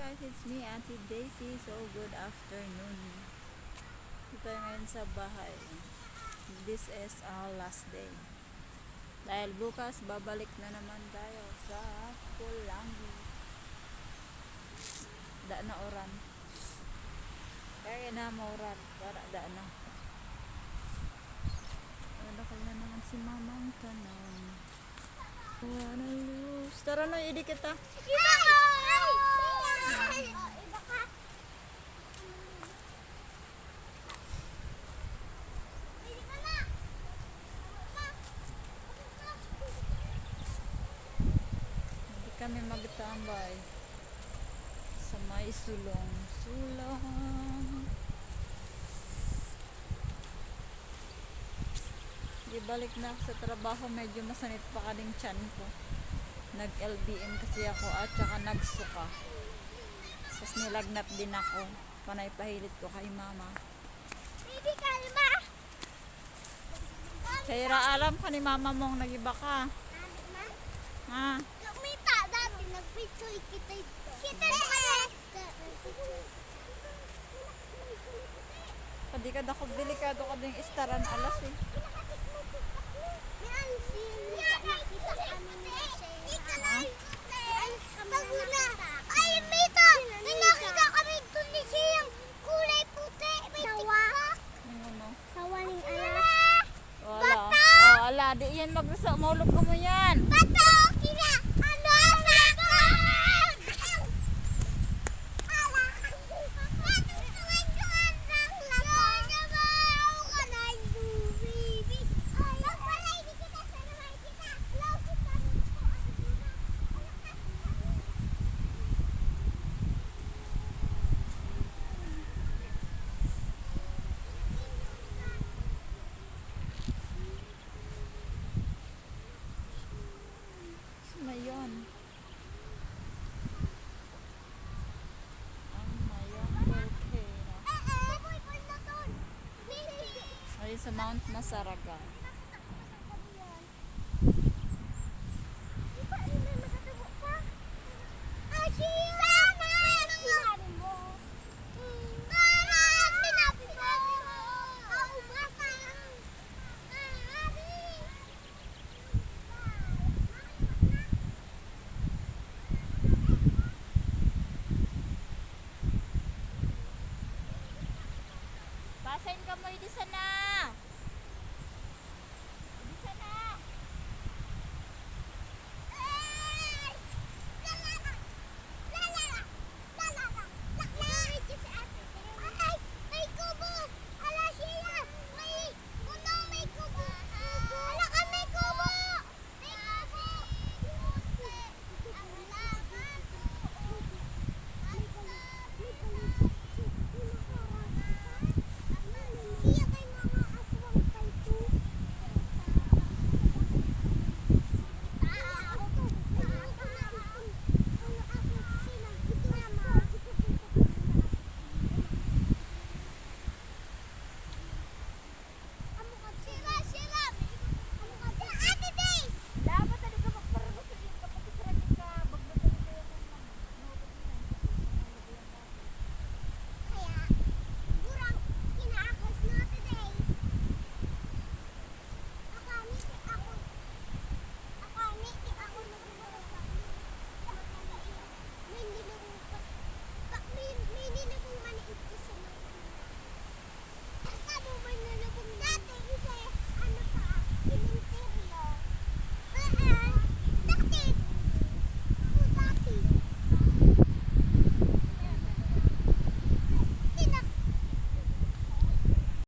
guys, it's me, Auntie Daisy. So, good afternoon. Dito ngayon sa bahay. This is our last day. Dahil bukas, babalik na naman tayo sa Pulangi. Da na oran. Kaya na mauran. Para da na. Wala ka na naman si mamang tanong. Wanna lose. Tara na, idi kita. Iba ka! Iba ka! Pwede ka na! Hindi kami magtambay sa may sulong. Sulong. Di balik na sa trabaho, medyo masanit pa kading tiyan ko. Nag-LBM kasi ako at saka nagsuka. Tapos nilagnat din ako. Panay pahilit ko kay mama. Baby, kalma! Kaya alam ka ni mama mong nagiba ka. Ha? Kumita dati, nag-picture kita ito. Kita! Padi ka dako delikado ka ding istaran alas eh. May ansin. Nakita kami ni Shea. Baguna. Ay, Mita! Di yan magsa maulog ko mo yan. Bato! Mayon. Ang Mayon volcano. Ay sa Mount Masaragan. Pasain ka mo di sana.